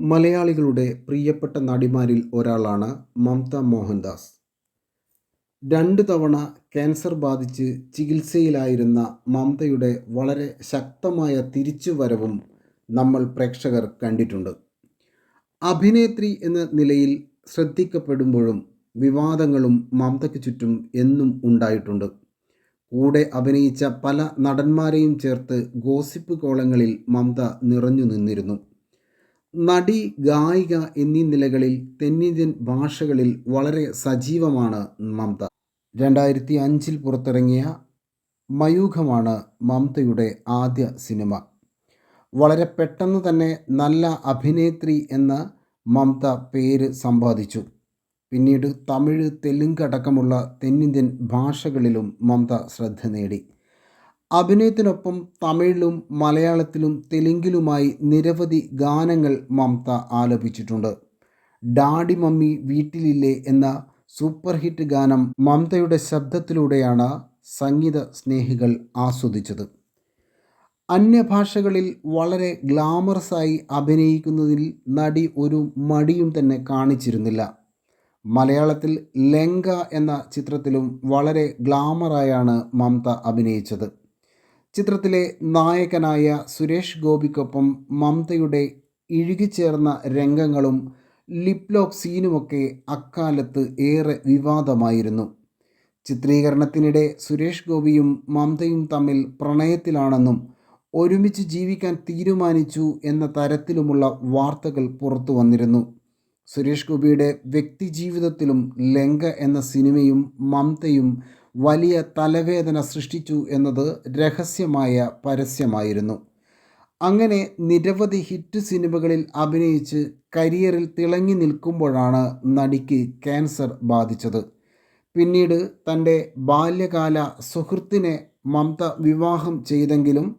മലയാളികളുടെ പ്രിയപ്പെട്ട നടിമാരിൽ ഒരാളാണ് മമത മോഹൻദാസ്. രണ്ട് തവണ ക്യാൻസർ ബാധിച്ച് ചികിത്സയിലായിരുന്ന മമതയുടെ വളരെ ശക്തമായ തിരിച്ചുവരവും നമ്മൾ പ്രേക്ഷകർ കണ്ടിട്ടുണ്ട്. അഭിനേത്രി എന്ന നിലയിൽ ശ്രദ്ധിക്കപ്പെടുമ്പോഴും വിവാദങ്ങളും മമതയ്ക്ക് ചുറ്റും എന്നും ഉണ്ടായിട്ടുണ്ട്. കൂടെ അഭിനയിച്ച പല നടന്മാരെയും ചേർത്ത് ഗോസിപ്പ് കോളങ്ങളിൽ മമത നിറഞ്ഞു നിന്നിരുന്നു. നടി ഗായിക എന്നീ നിലകളിൽ തെന്നിന്ത്യൻ ഭാഷകളിൽ വളരെ സജീവമാണ് മമത. രണ്ടായിരത്തി അഞ്ചിൽ പുറത്തിറങ്ങിയ മയൂഖമാണ് മമതയുടെ ആദ്യ സിനിമ. വളരെ പെട്ടെന്ന് തന്നെ നല്ല അഭിനേത്രി എന്ന മമത പേര് സമ്പാദിച്ചു. പിന്നീട് തമിഴ് തെലുങ്ക് അടക്കമുള്ള തെന്നിന്ത്യൻ ഭാഷകളിലും മമത ശ്രദ്ധ നേടി. അഭിനയത്തിനൊപ്പം തമിഴിലും മലയാളത്തിലും തെലുങ്കിലുമായി നിരവധി ഗാനങ്ങൾ മമത ആലപിച്ചിട്ടുണ്ട്. ഡാഡി മമ്മി വീട്ടിലില്ലേ എന്ന സൂപ്പർ ഹിറ്റ് ഗാനം മമതയുടെ ശബ്ദത്തിലൂടെയാണ് സംഗീത സ്നേഹികൾ ആസ്വദിച്ചത്. അന്യഭാഷകളിൽ വളരെ ഗ്ലാമറസായി അഭിനയിക്കുന്നതിൽ നടി ഒരു മടിയും തന്നെ കാണിച്ചിരുന്നില്ല. മലയാളത്തിൽ ലങ്ക എന്ന ചിത്രത്തിലും വളരെ ഗ്ലാമറായാണ് മമത അഭിനയിച്ചത്. ചിത്രത്തിലെ നായകനായ സുരേഷ് ഗോപിക്കൊപ്പം മമതയുടെ ഇഴുകിച്ചേർന്ന രംഗങ്ങളും ലിപ്ലോക്ക് സീനുമൊക്കെ അക്കാലത്ത് ഏറെ വിവാദമായിരുന്നു. ചിത്രീകരണത്തിനിടെ സുരേഷ് ഗോപിയും മമതയും തമ്മിൽ പ്രണയത്തിലാണെന്നും ഒരുമിച്ച് ജീവിക്കാൻ തീരുമാനിച്ചു എന്ന തരത്തിലുമുള്ള വാർത്തകൾ പുറത്തു വന്നിരുന്നു. സുരേഷ് ഗോപിയുടെ വ്യക്തിജീവിതത്തിലും ലങ്ക എന്ന സിനിമയും മമതയും വലിയ തലവേദന സൃഷ്ടിച്ചു എന്നത് രഹസ്യമായ പരസ്യമായിരുന്നു. അങ്ങനെ നിരവധി ഹിറ്റ് സിനിമകളിൽ അഭിനയിച്ച് കരിയറിൽ തിളങ്ങി നിൽക്കുമ്പോഴാണ് നടിക്ക് ക്യാൻസർ ബാധിച്ചത്. പിന്നീട് തന്റെ ബാല്യകാല സുഹൃത്തിനെ മമത വിവാഹം ചെയ്തെങ്കിലും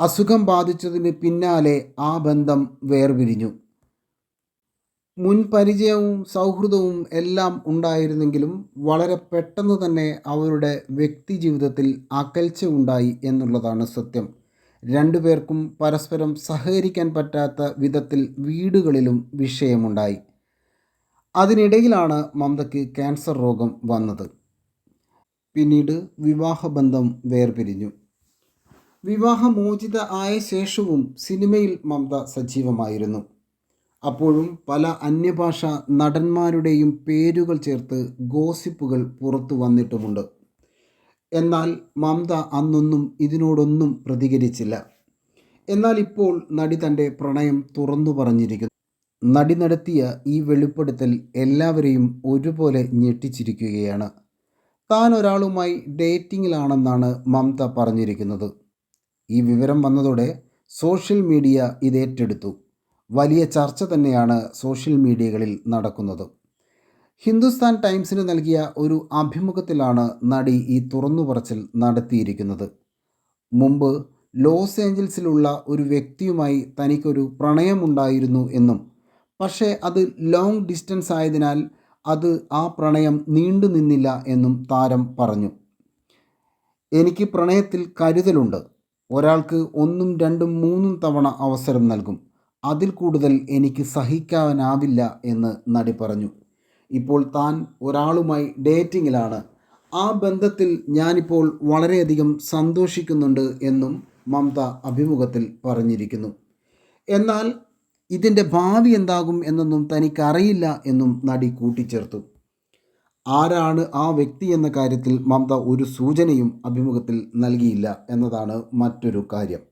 അസുഖം ബാധിച്ചതിന് പിന്നാലെ ആ ബന്ധം വേർപിരിഞ്ഞു. മുൻ പരിചയവും സൗഹൃദവും എല്ലാം ഉണ്ടായിരുന്നെങ്കിലും വളരെ പെട്ടെന്ന് തന്നെ അവരുടെ വ്യക്തി ജീവിതത്തിൽ അകൽച്ച ഉണ്ടായി എന്നുള്ളതാണ് സത്യം. രണ്ടുപേർക്കും പരസ്പരം സഹകരിക്കാൻ പറ്റാത്ത വിധത്തിൽ വീടുകളിലും വിഷയമുണ്ടായി. അതിനിടയിലാണ് മമതയ്ക്ക് ക്യാൻസർ രോഗം വന്നത്. പിന്നീട് വിവാഹബന്ധം വേർപിരിഞ്ഞു. വിവാഹമോചിത ആയ ശേഷവും സിനിമയിൽ മമത സജീവമായിരുന്നു. അപ്പോഴും പല അന്യഭാഷ നടന്മാരുടെയും പേരുകൾ ചേർത്ത് ഗോസിപ്പുകൾ പുറത്തു വന്നിട്ടുമുണ്ട്. എന്നാൽ മമത അന്നൊന്നും ഇതിനോടൊന്നും പ്രതികരിച്ചില്ല. എന്നാൽ ഇപ്പോൾ നടി തന്റെ പ്രണയം തുറന്നു പറഞ്ഞിരിക്കുന്നു. നടി നടത്തിയ ഈ വെളിപ്പെടുത്തൽ എല്ലാവരെയും ഒരുപോലെ ഞെട്ടിച്ചിരിക്കുകയാണ്. താൻ ഒരാളുമായി ഡേറ്റിങ്ങിലാണെന്നാണ് മമത പറഞ്ഞിരിക്കുന്നത്. ഈ വിവരം വന്നതോടെ സോഷ്യൽ മീഡിയ ഇത് ഏറ്റെടുത്തു വലിയ ചർച്ച തന്നെയാണ് സോഷ്യൽ മീഡിയകളിൽ നടക്കുന്നത്. ഹിന്ദുസ്ഥാൻ ടൈംസിന് നൽകിയ ഒരു അഭിമുഖത്തിലാണ് നടി ഈ തുറന്നു പറച്ചിൽ നടത്തിയിരിക്കുന്നത്. മുമ്പ് ലോസ് ഏഞ്ചൽസിലുള്ള ഒരു വ്യക്തിയുമായി തനിക്കൊരു പ്രണയമുണ്ടായിരുന്നു എന്നും പക്ഷേ അത് ലോങ് ഡിസ്റ്റൻസ് ആയതിനാൽ അത് ആ പ്രണയം നീണ്ടു നിന്നില്ല എന്നും താരം പറഞ്ഞു. എനിക്ക് പ്രണയത്തിൽ കരുതലുണ്ട്. ഒരാൾക്ക് ഒന്നും രണ്ടും മൂന്നും തവണ അവസരം നൽകും. അതിൽ കൂടുതൽ എനിക്ക് സഹിക്കാനാവില്ല എന്ന് നടി പറഞ്ഞു. ഇപ്പോൾ താൻ ഒരാളുമായി ഡേറ്റിങ്ങിലാണ്. ആ ബന്ധത്തിൽ ഞാനിപ്പോൾ വളരെയധികം സന്തോഷിക്കുന്നുണ്ട് എന്നും മമത അഭിമുഖത്തിൽ പറഞ്ഞിരിക്കുന്നു. എന്നാൽ ഇതിന്റെ ഭാവി എന്താകും എന്നൊന്നും തനിക്കറിയില്ല എന്നും നടി കൂട്ടിച്ചേർത്തു. ആരാണ് ആ വ്യക്തി എന്ന കാര്യത്തിൽ മമത ഒരു സൂചനയും അഭിമുഖത്തിൽ നൽകിയില്ല എന്നതാണ് മറ്റൊരു കാര്യം.